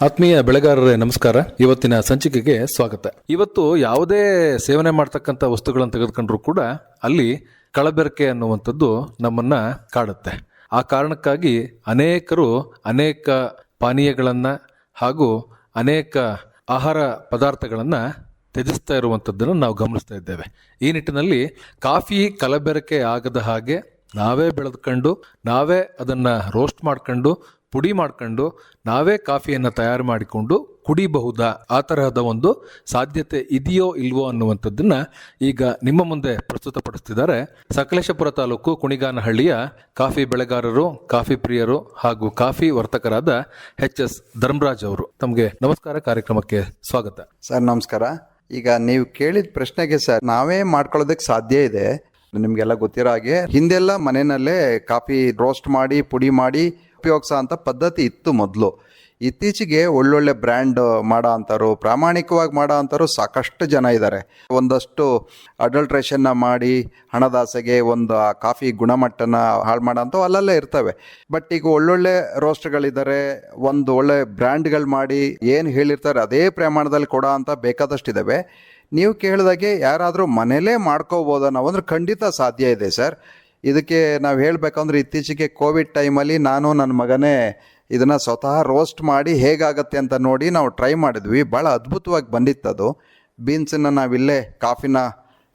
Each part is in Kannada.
ಆತ್ಮೀಯ ಬೆಳೆಗಾರರೇ, ನಮಸ್ಕಾರ. ಇವತ್ತಿನ ಸಂಚಿಕೆಗೆ ಸ್ವಾಗತ. ಇವತ್ತು ಯಾವುದೇ ಸೇವನೆ ಮಾಡ್ತಕ್ಕಂಥ ವಸ್ತುಗಳನ್ನು ತೆಗೆದುಕೊಂಡ್ರು ಕೂಡ ಅಲ್ಲಿ ಕಳಬೆರಕೆ ಅನ್ನುವಂಥದ್ದು ನಮ್ಮನ್ನ ಕಾಡುತ್ತೆ. ಆ ಕಾರಣಕ್ಕಾಗಿ ಅನೇಕರು ಅನೇಕ ಪಾನೀಯಗಳನ್ನು ಹಾಗೂ ಅನೇಕ ಆಹಾರ ಪದಾರ್ಥಗಳನ್ನು ತ್ಯಜಿಸ್ತಾ ಇರುವಂಥದ್ದನ್ನು ನಾವು ಗಮನಿಸ್ತಾ ಇದ್ದೇವೆ. ಈ ನಿಟ್ಟಿನಲ್ಲಿ ಕಾಫಿ ಕಲಬೆರಕೆ ಆಗದ ಹಾಗೆ ನಾವೇ ಬೆಳೆದುಕೊಂಡು, ನಾವೇ ಅದನ್ನು ರೋಸ್ಟ್ ಮಾಡ್ಕೊಂಡು ಪುಡಿ ಮಾಡ್ಕೊಂಡು ನಾವೇ ಕಾಫಿಯನ್ನು ತಯಾರು ಮಾಡಿಕೊಂಡು ಕುಡಿಬಹುದಾ? ಆ ತರಹದ ಒಂದು ಸಾಧ್ಯತೆ ಇದೆಯೋ ಇಲ್ವೋ ಅನ್ನುವಂಥದ್ದನ್ನ ಈಗ ನಿಮ್ಮ ಮುಂದೆ ಪ್ರಸ್ತುತಪಡಿಸ್ತಿದ್ದಾರೆ. ಸಕಲೇಶಪುರ ತಾಲೂಕು ಕುಣಿಗಾನಹಳ್ಳಿಯ ಕಾಫಿ ಬೆಳೆಗಾರರು, ಕಾಫಿ ಪ್ರಿಯರು ಹಾಗೂ ಕಾಫಿ ವರ್ತಕರಾದ ಎಚ್ ಎಸ್ ಧರ್ಮರಾಜ್ ಅವರು ತಮಗೆ ನಮಸ್ಕಾರ. ಕಾರ್ಯಕ್ರಮಕ್ಕೆ ಸ್ವಾಗತ. ಸರ್, ನಮಸ್ಕಾರ. ಈಗ ನೀವು ಕೇಳಿದ ಪ್ರಶ್ನೆಗೆ ಸರ್, ನಾವೇ ಮಾಡ್ಕೊಳ್ಳೋದಕ್ಕೆ ಸಾಧ್ಯ ಇದೆ. ನಿಮಗೆಲ್ಲ ಗೊತ್ತಿರೋ ಹಾಗೆ ಹಿಂದೆಲ್ಲ ಮನೆಯಲ್ಲೇ ಕಾಫಿ ರೋಸ್ಟ್ ಮಾಡಿ, ಪುಡಿ ಮಾಡಿ ಉಪಯೋಗಿಸೋ ಅಂಥ ಪದ್ಧತಿ ಇತ್ತು ಮೊದಲು. ಇತ್ತೀಚೆಗೆ ಒಳ್ಳೊಳ್ಳೆ ಬ್ರ್ಯಾಂಡ್ ಮಾಡೋ ಅಂಥವ್ರು, ಪ್ರಾಮಾಣಿಕವಾಗಿ ಮಾಡೋ ಅಂಥವ್ರು ಸಾಕಷ್ಟು ಜನ ಇದ್ದಾರೆ ಒಂದಷ್ಟು ಅಡಲ್ಟ್ರೇಷನ್ನ ಮಾಡಿ ಹಣದಾಸೆಗೆ ಒಂದು ಆ ಕಾಫಿ ಗುಣಮಟ್ಟನ ಹಾಳು ಮಾಡೋ ಅಂಥವು ಅಲ್ಲಲ್ಲೇ ಇರ್ತವೆ. ಬಟ್ ಈಗ ಒಳ್ಳೊಳ್ಳೆ ರೋಸ್ಟ್ಗಳಿದ್ದಾರೆ ಒಂದು ಒಳ್ಳೆ ಬ್ರ್ಯಾಂಡ್ಗಳು ಮಾಡಿ ಏನು ಹೇಳಿರ್ತಾರೆ ಅದೇ ಪ್ರಮಾಣದಲ್ಲಿ ಕೊಡೋ ಅಂತ ಬೇಕಾದಷ್ಟಿದ್ದಾವೆ ನೀವು ಕೇಳಿದಾಗೆ ಯಾರಾದರೂ ಮನೇಲೇ ಮಾಡ್ಕೋಬೋದಾ ನಾವು ಅಂದ್ರೆ ಖಂಡಿತ ಸಾಧ್ಯ ಇದೆ ಸರ್. ಇದಕ್ಕೆ ನಾವು ಹೇಳಬೇಕಂದ್ರೆ ಇತ್ತೀಚೆಗೆ ಕೋವಿಡ್ ಟೈಮಲ್ಲಿ ನಾನು ನನ್ನ ಮಗನೇ ಇದನ್ನು ಸ್ವತಃ ರೋಸ್ಟ್ ಮಾಡಿ ಹೇಗಾಗತ್ತೆ ಅಂತ ನೋಡಿ ನಾವು ಟ್ರೈ ಮಾಡಿದ್ವಿ. ಭಾಳ ಅದ್ಭುತವಾಗಿ ಬಂದಿತ್ತದು ಬೀನ್ಸನ್ನು ನಾವಿಲ್ಲೇ ಕಾಫಿನ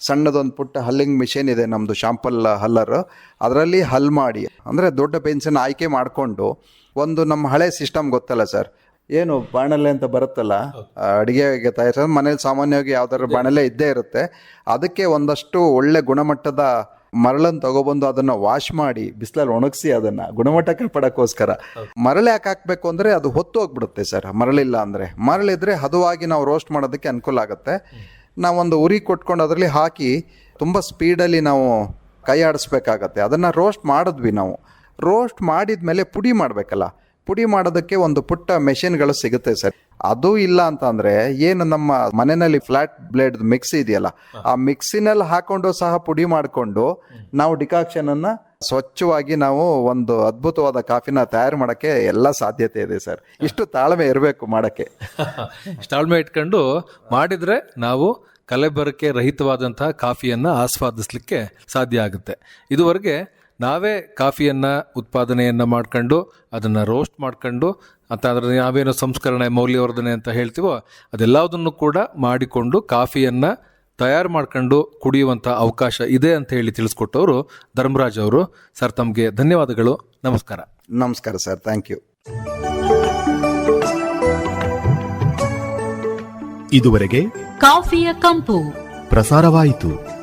ಸಣ್ಣದೊಂದು ಪುಟ್ಟ ಹಲ್ಲಿಂಗ್ ಮಿಷಿನ್ ಇದೆ ನಮ್ಮದು ಶಾಂಪಲ್ ಹಲ್ಲರ್ ಅದರಲ್ಲಿ ಹಲ್ ಮಾಡಿ, ಅಂದರೆ ದೊಡ್ಡ ಬೀನ್ಸನ್ನು ಆಯ್ಕೆ ಮಾಡಿಕೊಂಡು ಒಂದು ನಮ್ಮ ಹಳೆ ಸಿಸ್ಟಮ್ ಗೊತ್ತಲ್ಲ ಸರ್ ಏನು ಬಾಣಲೆ ಅಂತ ಬರುತ್ತಲ್ಲ? ಅಡುಗೆಗೆ ತಯಾರಿಸೋದು ಮನೇಲಿ ಸಾಮಾನ್ಯವಾಗಿ ಯಾವ್ದಾದ್ರು ಬಾಣಲೆ ಇದ್ದೇ ಇರುತ್ತೆ. ಅದಕ್ಕೆ ಒಂದಷ್ಟು ಒಳ್ಳೆ ಗುಣಮಟ್ಟದ ಮರಳನ್ನು ತಗೊಬಂದು ಅದನ್ನ ವಾಶ್ ಮಾಡಿ ಬಿಸಿಲಲ್ಲಿ ಒಣಗಿಸಿ ಅದನ್ನ ಗುಣಮಟ್ಟ ಕಾಪಾಡೋಕ್ಕೋಸ್ಕರ. ಮರಳು ಯಾಕೆ ಹಾಕ್ಬೇಕು ಅಂದ್ರೆ ಅದು ಹೊತ್ತು ಹೋಗ್ಬಿಡುತ್ತೆ ಸರ್. ಮರಳಿಲ್ಲ ಅಂದ್ರೆ. ಮರಳಿದ್ರೆ ಹದವಾಗಿ ನಾವು ರೋಸ್ಟ್ ಮಾಡೋದಕ್ಕೆ ಅನುಕೂಲ ಆಗುತ್ತೆ. ನಾವೊಂದು ಉರಿ ಕೊಟ್ಕೊಂಡು ಅದರಲ್ಲಿ ಹಾಕಿ ತುಂಬ ಸ್ಪೀಡಲ್ಲಿ ನಾವು ಕೈ ಆಡಿಸ್ಬೇಕಾಗತ್ತೆ. ಅದನ್ನು ರೋಸ್ಟ್ ಮಾಡಿದ್ವಿ ನಾವು. ರೋಸ್ಟ್ ಮಾಡಿದ ಮೇಲೆ ಪುಡಿ ಮಾಡಬೇಕಲ್ಲ. ಪುಡಿ ಮಾಡೋದಕ್ಕೆ ಒಂದು ಪುಟ್ಟ ಮೆಷಿನ್ಗಳು ಸಿಗುತ್ತೆ ಸರ್. ಅದು ಇಲ್ಲ ಅಂತಂದ್ರೆ ಏನು ನಮ್ಮ ಮನೆಯಲ್ಲಿ ಫ್ಲಾಟ್ ಬ್ಲೇಡ್ ಮಿಕ್ಸಿ ಇದೆಯಲ್ಲ ಆ ಮಿಕ್ಸಿನಲ್ಲಿ ಹಾಕೊಂಡು ಸಹ ಪುಡಿ ಮಾಡಿಕೊಂಡು ನಾವು ಡಿಕಾಕ್ಷನ್ ಅನ್ನ ಸ್ವಚ್ಛವಾಗಿ ನಾವು ಒಂದು ಅದ್ಭುತವಾದ ಕಾಫಿನ ತಯಾರು ಮಾಡಕ್ಕೆ ಎಲ್ಲ ಸಾಧ್ಯತೆ ಇದೆ ಸರ್. ಇಷ್ಟು ತಾಳ್ಮೆ ಇರಬೇಕು ಮಾಡಕ್ಕೆ. ತಾಳ್ಮೆ ಇಟ್ಕೊಂಡು ಮಾಡಿದ್ರೆ ನಾವು ಕಲೆಬರಕೆ ರಹಿತವಾದಂತಹ ಕಾಫಿಯನ್ನು ಆಸ್ವಾದಿಸ್ಲಿಕ್ಕೆ ಸಾಧ್ಯ ಆಗುತ್ತೆ. ಇದುವರೆಗೆ ನಾವೇ ಕಾಫಿಯನ್ನು ಉತ್ಪಾದನೆಯನ್ನು ಮಾಡ್ಕೊಂಡು ಅದನ್ನು ರೋಸ್ಟ್ ಮಾಡ್ಕೊಂಡು ಅಂತ ಅದರ ನಾವೇನು ಸಂಸ್ಕರಣೆ ಮೌಲ್ಯವರ್ಧನೆ ಅಂತ ಹೇಳ್ತೀವೋ ಅದೆಲ್ಲದನ್ನು ಕೂಡ ಮಾಡಿಕೊಂಡು ಕಾಫಿಯನ್ನು ತಯಾರು ಮಾಡ್ಕೊಂಡು ಕುಡಿಯುವಂಥ ಅವಕಾಶ ಇದೆ ಅಂತ ಹೇಳಿ ತಿಳಿಸ್ಕೊಟ್ಟವರು ಧರ್ಮರಾಜ್ ಅವರು. ಸರ್ ತಮಗೆ ಧನ್ಯವಾದಗಳು. ನಮಸ್ಕಾರ. ನಮಸ್ಕಾರ ಸರ್. ಥ್ಯಾಂಕ್ ಯು ಇದುವರೆಗೆ ಕಾಫಿಯ ಕಂಪು. ಪ್ರಸಾರವಾಯಿತು.